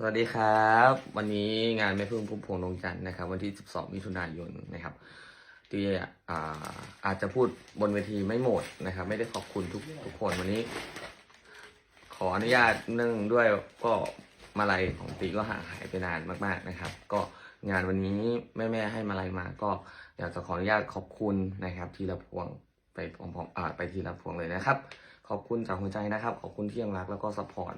สวัสดีครับ วันนี้งานแม่พึ่งพุ่มพวงดวงจันทร์นะครับ วันที่ 12 มิถุนายนนะครับที่อ่าอาจจะพูดบนเวทีไม่หมดนะครับ ไม่ได้ขอบคุณทุกทุกคนวันนี้ ขออนุญาตเนื่องด้วยก็มาลัยของตีก็ห่างหายไปนานมากๆนะครับ ก็งานวันนี้แม่ๆให้มาลัยมา ก็อยากจะขออนุญาตขอบคุณนะครับ ทีละพวง ไปพร้อมๆไปทีละพวงเลยนะครับ ขอบคุณจากหัวใจนะครับ ขอบคุณที่ยังรักแล้วก็สปอร์ต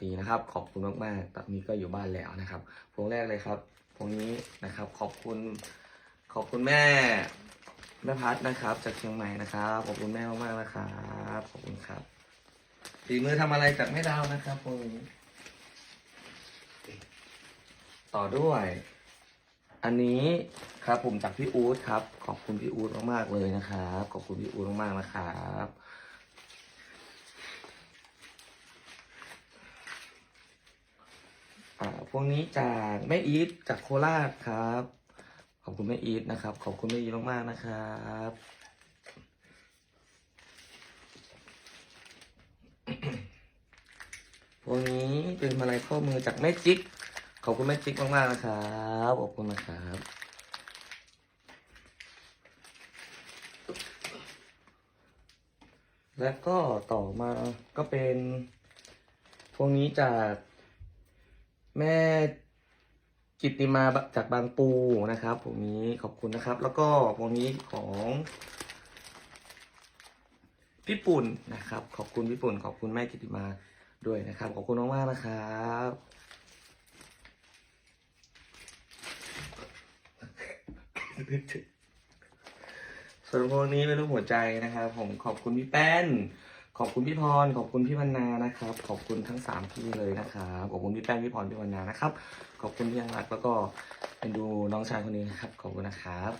ตีนะครับ ขอบคุณมากๆ ตอนนี้ก็อยู่บ้านแล้วนะครับ พวงแรกเลยครับพวงนี้นะครับ ขอบคุณ ขอบคุณแม่แม่พัดนะครับ จากเชียงใหม่นะครับ ขอบคุณแม่มากๆนะครับ ขอบคุณครับฝีมือทำอะไรจากแม่ดาวนะครับพวงนี้ต่อด้วย อันนี้ครับผมจากพี่อู๊ดครับ ขอบคุณพี่อู๊ดมากๆเลยนะครับ ขอบคุณพี่อู๊ดมากๆนะครับพวกนี้จากแม่อีทจากโคราชครับ ขอบคุณแม่อีทนะครับ ขอบคุณแม่อีทมากๆนะครับพวกนี้เป็นมาลัยข้อมือจากแม่จิ๊ก ขอบคุณแม่จิ๊กมากๆนะครับขอบคุณนะครับแล้วก็ต่อมาก็เป็นพวกนี้จากแม่กิติมาจากบางปูนะครับพวกนี้ขอบคุณนะครับ แล้วก็พวกนี้ของพี่ปุ่นนะครับ ขอบคุณพี่ปุ่น ขอบคุณแม่กิตติมาด้วยนะครับ ขอบคุณมากๆนะครับ ส่วนพวกนี้เป็นรูปหัวใจนะครับผมขอบคุณพี่แป้น ขอบคุณพี่พร ขอบคุณพี่วรรณานะครับ ขอบคุณทั้งสามพี่เลยนะครับขอบคุณพี่แป้นพี่พรพี่วรรณานะครับ ขอบคุณพี่ยังรักแล้วก็เป็นดูน้องชายคนนี้นะครับ ขอบคุณนะครับ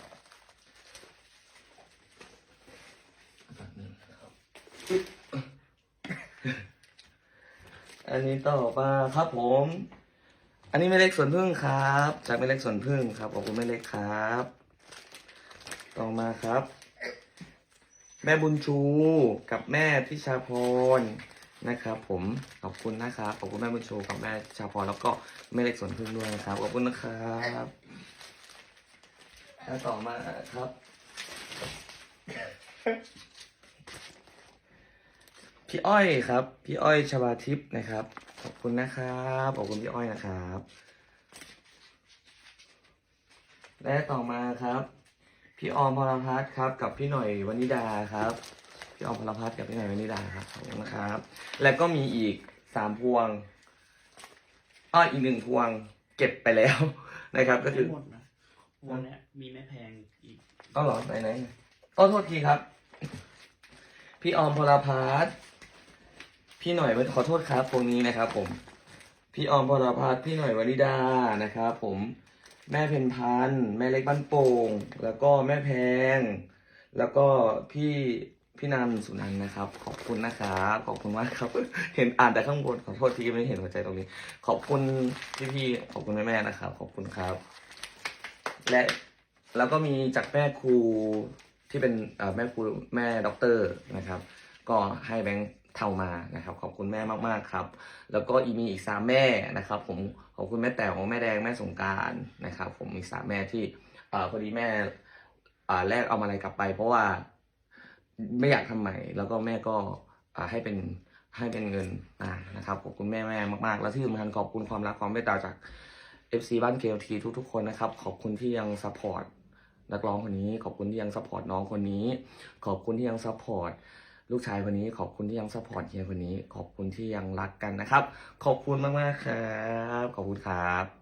อันนี้ต่อมาครับผม อันนี้ไม่เล็กสวนพึ่งครับ จากไม่เล็กสวนพึ่งครับขอบคุณไม่เล็กครับ ต่อมาครับ แม่บุญชูกับแม่พิชาพรนะครับ ผมขอบคุณนะครับขอบคุณแม่บุญชูกับแม่พิชาพรแล้วก็แม่เล็กสวนพึ่งด้วยนะครับขอบคุณนะครับแล้วต่อมาครับ พี่อ้อยครับ พี่อ้อยชบาทิพย์นะครับ ขอบคุณนะครับขอบคุณพี่อ้อยนะครับ และต่อมาครับ พี่ออมพลพัฒน์ครับ กับพี่หน่อยวนิดาครับ พี่ออมพลพัฒน์กับพี่หน่อยวนิดาครับขอบคุณนะครับ แล้วก็มีอีกสามพวงอ้ออีกหนึ่งพวงเก็บไปแล้วนะครับ ก็คือ ไม่หมดนะวันเนี้ยมีแม่แพงอีกเอาเหรอไหนไหนต้อโทษทีครับ พี่ออมพลพัฒน์พี่หน่อยขอโทษครับพวงนี้นะครับ ผม พี่ออมพลพัฒน์พี่หน่อยวนิดานะครับ ผม แม่เพนพันแม่เล็กบ้านโป่ง แล้วก็แม่แพง แล้วก็พี่พี่นันสุนันนะครับ ขอบคุณนะครับขอบคุณมากครับ เห็นอ่านแต่ข้างบนขอโทษทีไม่เห็นหัวใจตรงนี้ ขอบคุณพี่พี่ๆขอบคุณแม่แม่ๆนะครับ ขอบคุณครับ และแล้วก็มีจากแม่ครูที่เป็นแม่ครูแม่ด็อกเตอร์นะครับ ก็ให้แบงค์ เท่ามานะครับ ขอบคุณแม่มากๆครับ แล้วก็อีมีอีกสามแม่นะครับ ผมขอบคุณแม่แต๋วแม่แดงแม่สงการนะครับ ผมอีกสามแม่ที่เอ่อพอดีแม่อ่าแลกเอามาอะไรกลับไป เพราะว่าไม่อยากทำใหม่ แล้วก็แม่ก็อ่าให้เป็นให้เป็นเงินอ่านะครับขอบคุณแม่แม่มากๆ แล้วที่สำคัญขอบคุณความรักความเมตตาจาก FC บ้านเกลทีทุกๆคนนะครับ ขอบคุณที่ยังซัพพอร์ตนักร้องคนนี้ ขอบคุณที่ยังซัพพอร์ตน้องคนนี้ ขอบคุณที่ยังซัพพอร์ต ลูกชายคนนี้ขอบคุณที่ยังซัพพอร์ตเฮียคนนี้ ขอบคุณที่ยังรักกันนะครับ ขอบคุณมากๆครับ ขอบคุณครับ